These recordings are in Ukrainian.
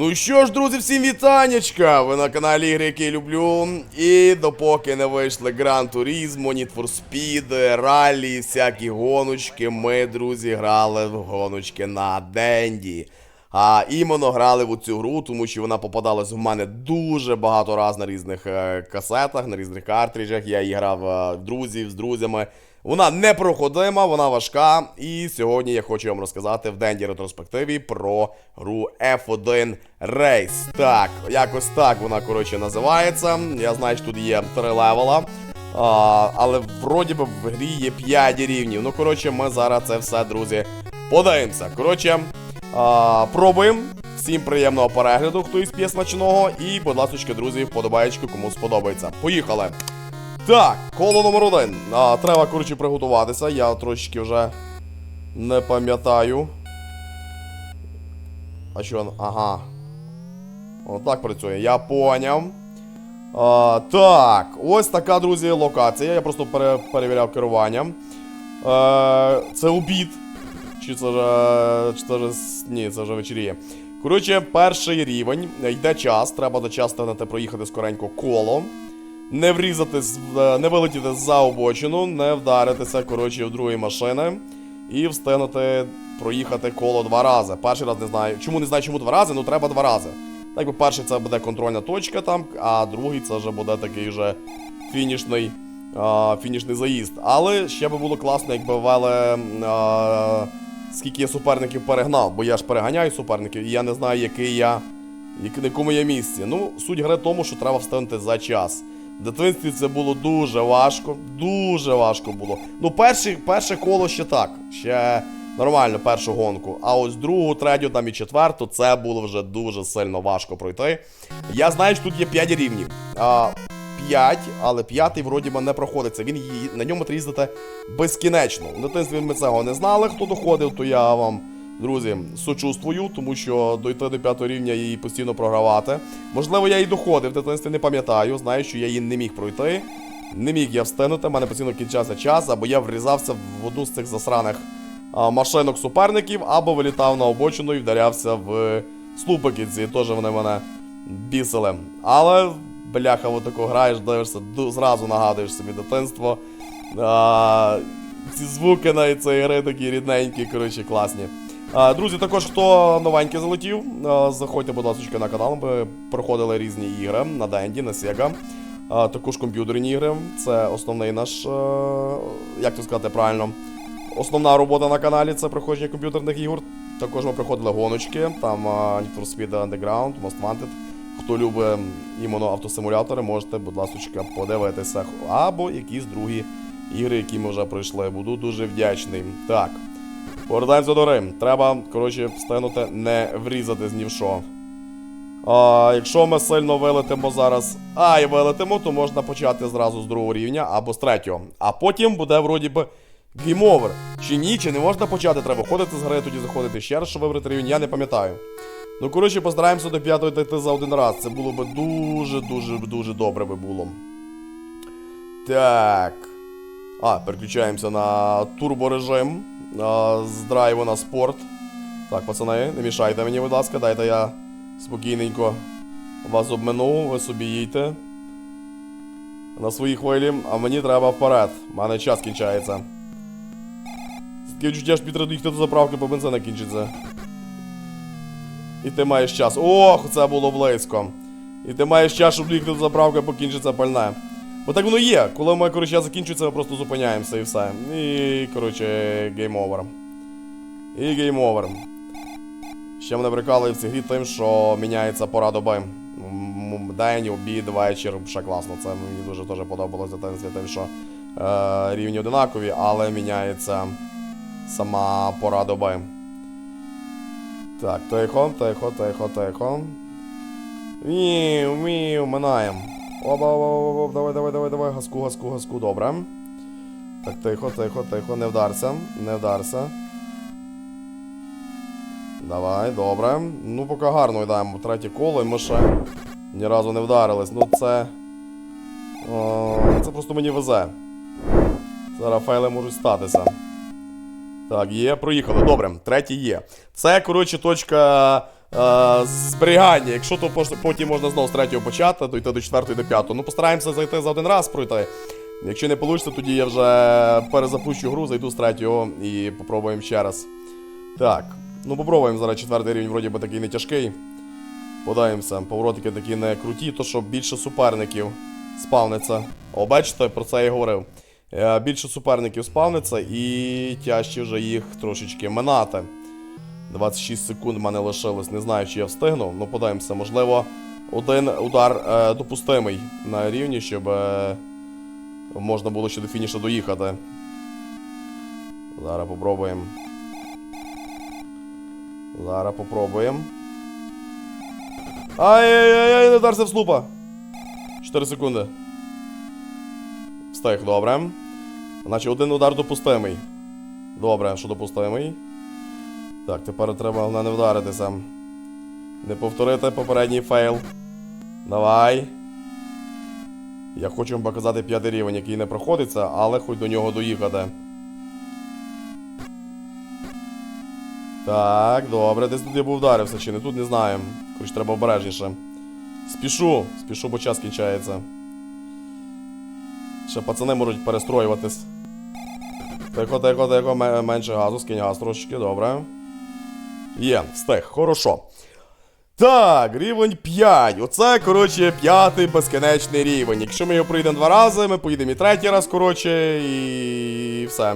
Ну що ж, друзі, всім вітанечка! Ви на каналі Ігри, які люблю. І допоки не вийшли Gran Turismo, Need for Speed, ралі, всякі гоночки, ми, друзі, грали в гоночки на Денді. А іменно грали в цю гру, тому що вона попадалась в мене дуже багато раз на різних е, касетах, на різних картриджах. Я її грав е, друзів з друзями. Вона непроходима, вона важка. І сьогодні я хочу вам розказати в Денді ретроспективі про гру F1 Race. Так, якось так вона, коротше, називається. Я знаю, що тут є три левела. А, але вроді би в грі є 5 рівнів. Ну, коротше, ми зараз це все, друзі, подивимося. Коротше, пробуємо. Всім приємного перегляду, хто із п'є смачного. І, будь ласка, друзі, вподобаєчку, кому сподобається. Поїхали! Так, коло номер один. А, треба, коротше, приготуватися. Я трошечки вже не пам'ятаю. А що? Ага. Отак працює. Я поняв. А, так, ось така, друзі, локація. Я просто пере, перевіряв керування. Е, це обід. Чи це вже. Чи це вже. Ні, це вже вечеріє. Коротше, перший рівень. Йде час. Треба стигнути проїхати скоренько коло. Не врізатись, в- не вилетіти за обочину, не вдаритися, коротше, в другі машини. І встигнути проїхати коло два рази. Перший раз не знаю. Чому не знаю, чому два рази, ну треба два рази. Так би перший це буде контрольна точка там, а другий це вже буде такий вже фінішний, а, фінішний заїзд. Але ще би було класно, якби ввели. А, скільки я суперників перегнав, бо я ж переганяю суперників, і я не знаю, який я. На якому я місці. Ну, суть гри тому, що треба встигнути за час. Дитинстві це було дуже важко, дуже важко було. Ну, перші, перше коло ще так, ще нормально першу гонку. А ось другу, третю там і четверту це було вже дуже сильно важко пройти. Я знаю, що тут є 5 рівнів. А, 5, але п'ятий вроді би не проходиться. Він її, на ньому треба їздити безкінечно. В дитинстві ми цього не знали, хто доходив, то я вам. Друзі, сочувствую, тому що дойти до п'ятого рівня її постійно програвати. Можливо, я і доходив в дитинстві, не пам'ятаю. Знаю, що я її не міг пройти. Не міг я встигнути, в мене постійно кінчався час, або я врізався в одну з цих засраних машинок суперників, або вилітав на обочину і вдарявся в слупики ці. Теж вони мене бісили. Але, бляха, отако граєш, дивишся, зразу нагадуєш собі дитинство. А, ці звуки навіть цієї гри такі рідненькі, коротше, класні. Друзі, також хто новенький залетів, заходьте, будь ласка, на канал. Ми проходили різні ігри на Денді, на Sega. Також комп'ютерні ігри. Це основний наш, як то сказати правильно, основна робота на каналі це проходження комп'ютерних ігор. Також ми проходили гоночки, там Need for Speed Underground, Most Wanted. Хто любить іменно автосимулятори, можете, будь ласка, подивитися. Або якісь другі ігри, які ми вже пройшли. Буду дуже вдячний. Так. Повертаємося до Рим. Треба, коротше, встигнути не врізати з ні в що. А, якщо ми сильно вилетимо зараз, а і вилетимо, то можна почати зразу з другого рівня або з третього. А потім буде вроді би гейм-овер. Чи ні, чи не можна почати, треба ходити з гри, тоді заходити ще раз, щоб вибрати рівень, я не пам'ятаю. Ну, коротше, постараємося до п'ятої дійти за один раз. Це було би дуже-дуже дуже добре би було. Так. А, переключаємося на турборежим. А, З драйву на спорт. Так, пацани, не мішайте мені, будь ласка, дайте я спокійненько вас обмину, ви собі їдьте. На своїй хвилі, а мені треба вперед. У мене час кінчається. Таке відчуття ж підтримати їхати до заправки, бо бензин не кінчиться. І ти маєш час. Ох, це було близько. І ти маєш час, щоб їхати до заправки, бо кінчиться пальне. Бо так воно є. Коли ми, коротше, закінчується, ми просто зупиняємося і все. І, коротше, гейм овер. І гейм овер. Ще мене прикалує в цій грі тим, що міняється пора доби. День, обід, вечір, ще класно. Це мені дуже подобалось в дитинстві, тим, що е, рівні одинакові, але міняється сама пора доби. Так, тихо, тихо, тихо, тихо. Міу, міу, минаємо. Оба, оба, оба, оба, давай, давай, давай, давай, газку, газку, газку, добре. Так, тихо, тихо, тихо, не вдарся, не вдарся. Давай, добре. Ну, поки гарно йдемо. Третє коло, і ми ще ні разу не вдарились. Ну це. О, це просто мені везе. Зараз файли можуть статися. Так, є, проїхали. Добре, третій є. Це, коротше, точка зберігання. Якщо то потім можна знову з третього почати, дойти до четвертої, до п'ятого. Ну, постараємося зайти за один раз пройти. Якщо не вийде, тоді я вже перезапущу гру, зайду з третього і попробуємо ще раз. Так, ну попробуємо зараз четвертий рівень, вроді би такий не тяжкий. Подаємося, поворотики такі не круті, то що більше суперників спавниться. О, бачите, про це я говорив. Е, Більше суперників спавниться і тяжче вже їх трошечки минати. 26 секунд в мене лишилось, не знаю, чи я встигну. Ну, подаємося, можливо, один удар е, допустимий на рівні, щоб е, можна було ще до фінішу доїхати. Зараз попробуємо. Зараз попробуємо. Ай-яй-яй, не вдарся в слупа. 4 секунди. Встиг, добре. Значить, один удар допустимий. Добре, що допустимий. Так, тепер треба головне не вдаритися. Не повторити попередній фейл. Давай. Я хочу вам показати п'ятий рівень, який не проходиться, але хоч до нього доїхати. Так, добре, десь тут я був вдарився, чи не тут не знаю. Коротше, треба обережніше. Спішу, спішу, бо час кінчається. Ще пацани можуть перестроюватись. Тихо, тихо, тихо, менше газу, скинь газ трошечки, добре. Є, встиг, хорошо. Так, рівень 5. Оце, коротше, п'ятий безкінечний рівень. Якщо ми його пройдемо два рази, ми поїдемо і третій раз, коротше, і все.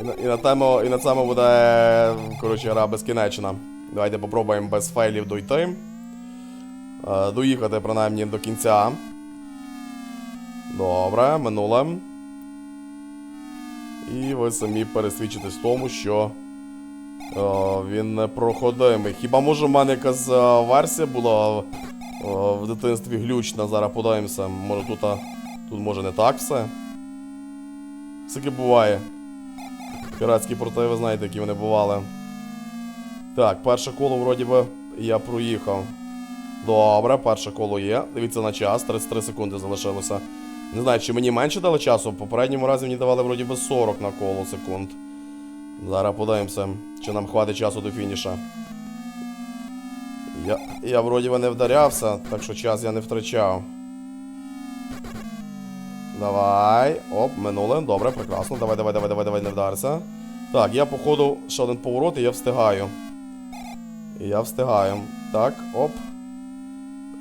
І на, і на, тему, і на цьому буде, коротше, гра безкінечна. Давайте попробуємо без фейлів дойти. Е, доїхати, принаймні, до кінця. Добре, минуле. І ви самі пересвідчитесь в тому, що е, він непроходимий. Хіба може в мене якась е, версія була е, в дитинстві глючна, зараз подаємося. Може тут, а, тут може не так все. Всяке буває. Піратські порти, ви знаєте, які вони бували. Так, перше коло вроді би я проїхав. Добре, перше коло є. Дивіться на час, 33 секунди залишилося. Не знаю, чи мені менше дали часу. В попередньому разі мені давали вроді би 40 на коло секунд. Зараз подивимося, чи нам хватить часу до фініша. Я, я вроді не вдарявся, так що час я не втрачав. Давай. Оп, минуле. Добре, прекрасно. Давай, давай, давай, давай, давай, не вдарся. Так, я походу ще один поворот і я встигаю. Я встигаю. Так, оп.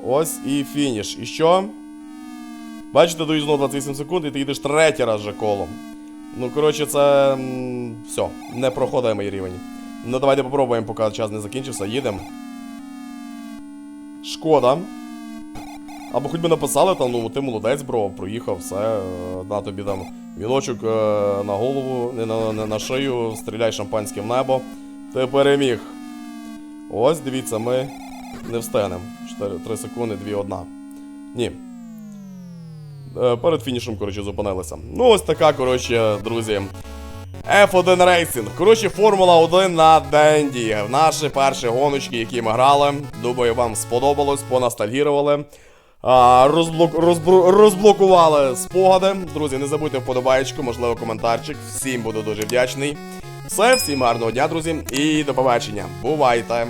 Ось і фініш. І що? Бачите, доїзно 28 секунд, і ти їдеш третій раз же колом. Ну, коротше, це. все, непроходимий рівень. Ну, давайте попробуємо, поки час не закінчився. Їдемо. Шкода. Або хоч би написали там, ну ти молодець, бро, проїхав, все, е, на тобі там віночок е, на голову, не на, не на шию, стріляй шампанське в небо. Ти переміг. Ось, дивіться, ми не встигнемо. 4, 3 секунди, 2, 1. Ні. Е, Перед фінішем, коротше, зупинилися. Ну, ось така, коротше, друзі. F1 Racing. Коротше, Формула 1 на Денді. Наші перші гоночки, які ми грали. Думаю, вам сподобалось, поностальгірували. А, розблок... розбру... Розблокували спогади. Друзі, не забудьте вподобаєчку, можливо, коментарчик. Всім буду дуже вдячний. Все, всім гарного дня, друзі, і до побачення. Бувайте!